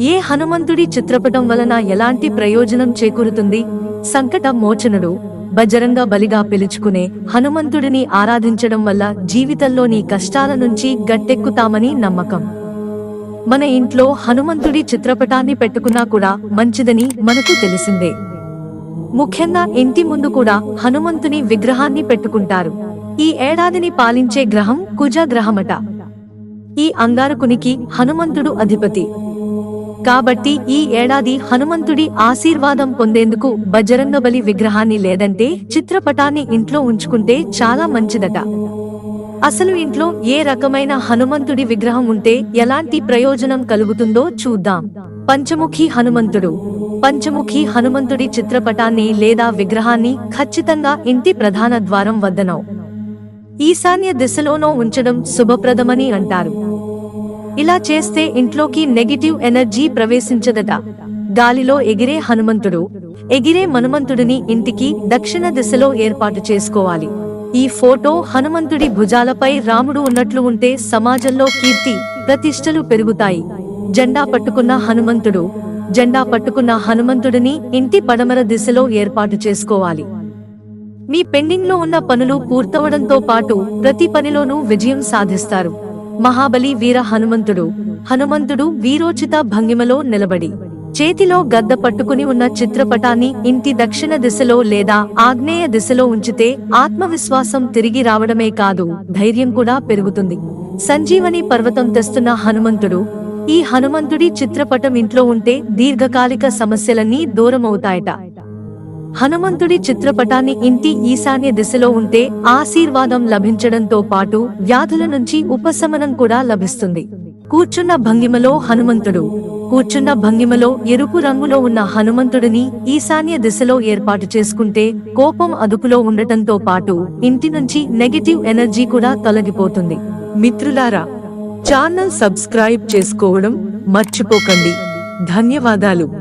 ఏ హనుమంతుడి చిత్రపటం వలన ఎలాంటి ప్రయోజనం చేకూరుతుంది? సంకట మోచనుడు బజరంగ బలిగా పిలుచుకునే హనుమంతుడిని ఆరాధించడం వల్ల జీవితంలోని కష్టాల నుంచి గట్టెక్కుతామని నమ్మకం. మన ఇంట్లో హనుమంతుడి చిత్రపటాన్ని పెట్టుకున్నా కూడా మంచిదని మనకు తెలిసిందే. ముఖ్యంగా ఇంటి ముందు కూడా హనుమంతుని విగ్రహాన్ని పెట్టుకుంటారు. ఈ ఏడాదిని పాలించే గ్రహం కుజ గ్రహమట. ఈ అంగారకునికి హనుమంతుడు అధిపతి. కాబట్టి ఈ ఏడాది హనుమంతుడి ఆశీర్వాదం పొందేందుకు బజరంగబలి విగ్రహాన్ని లేదంటే చిత్రపటాన్ని ఇంట్లో ఉంచుకుంటే చాలా మంచిదట. అసలు ఇంట్లో ఏ రకమైన హనుమంతుడి విగ్రహం ఉంటే ఎలాంటి ప్రయోజనం కలుగుతుందో చూద్దాం. పంచముఖి హనుమంతుడు. పంచముఖి హనుమంతుడి చిత్రపటాన్ని లేదా విగ్రహాన్ని ఖచ్చితంగా ఇంటి ప్రధాన ద్వారం వద్దనో. ఈశాన్య దిశలోనో ఉంచడం శుభప్రదమని అంటారు. ఇలా చేస్తే ఇంట్లోకి నెగిటివ్ ఎనర్జీ ప్రవేశించదట. గాలిలో ఎగిరే హనుమంతుడు. ఎగిరే మనుమంతుడిని ఇంటికి దక్షిణ దిశలో ఏర్పాటు చేసుకోవాలి. ఈ ఫోటో హనుమంతుడి భుజాలపై రాముడు ఉన్నట్లు ఉంటే సమాజంలో కీర్తి ప్రతిష్టలు పెరుగుతాయి. జెండా పట్టుకున్న హనుమంతుడు. జెండా పట్టుకున్న హనుమంతుడిని ఇంటి పడమర దిశలో ఏర్పాటు చేసుకోవాలి. మీ పెండింగ్లో ఉన్న పనులు పూర్తవడంతో పాటు ప్రతి పనిలోనూ విజయం సాధిస్తారు. మహాబలి వీర హనుమంతుడు. హనుమంతుడు వీరోచిత భంగిమలో నిలబడి చేతిలో గద్ద పట్టుకుని ఉన్న చిత్రపటాన్ని ఇంటి దక్షిణ దిశలో లేదా ఆగ్నేయ దిశలో ఉంచితే ఆత్మవిశ్వాసం తిరిగి రావడమే కాదు ధైర్యం కూడా పెరుగుతుంది. సంజీవని పర్వతం తెస్తున్న హనుమంతుడు ఈ హనుమంతుడి చిత్రపటం ఇంట్లో ఉంటే దీర్ఘకాలిక సమస్యలన్నీ దూరమవుతాయట. హనుమంతుడి చిత్రపటాన్ని ఇంటి ఈశాన్య దిశలో ఉంటే ఆశీర్వాదం లభించడంతో పాటు వ్యాధుల నుంచి ఉపశమనం కూడా లభిస్తుంది. కూర్చున్న భంగిమలో హనుమంతుడు. కూర్చున్న భంగిమలో ఎరుపు రంగులో ఉన్న హనుమంతుడిని ఈశాన్య దిశలో ఏర్పాటు చేసుకుంటే కోపం అదుపులో ఉండటంతో పాటు ఇంటి నుంచి నెగటివ్ ఎనర్జీ కూడా తొలగిపోతుంది. మిత్రులారా ఛానల్ సబ్స్క్రైబ్ చేసుకోవడం మర్చిపోకండి. ధన్యవాదాలు.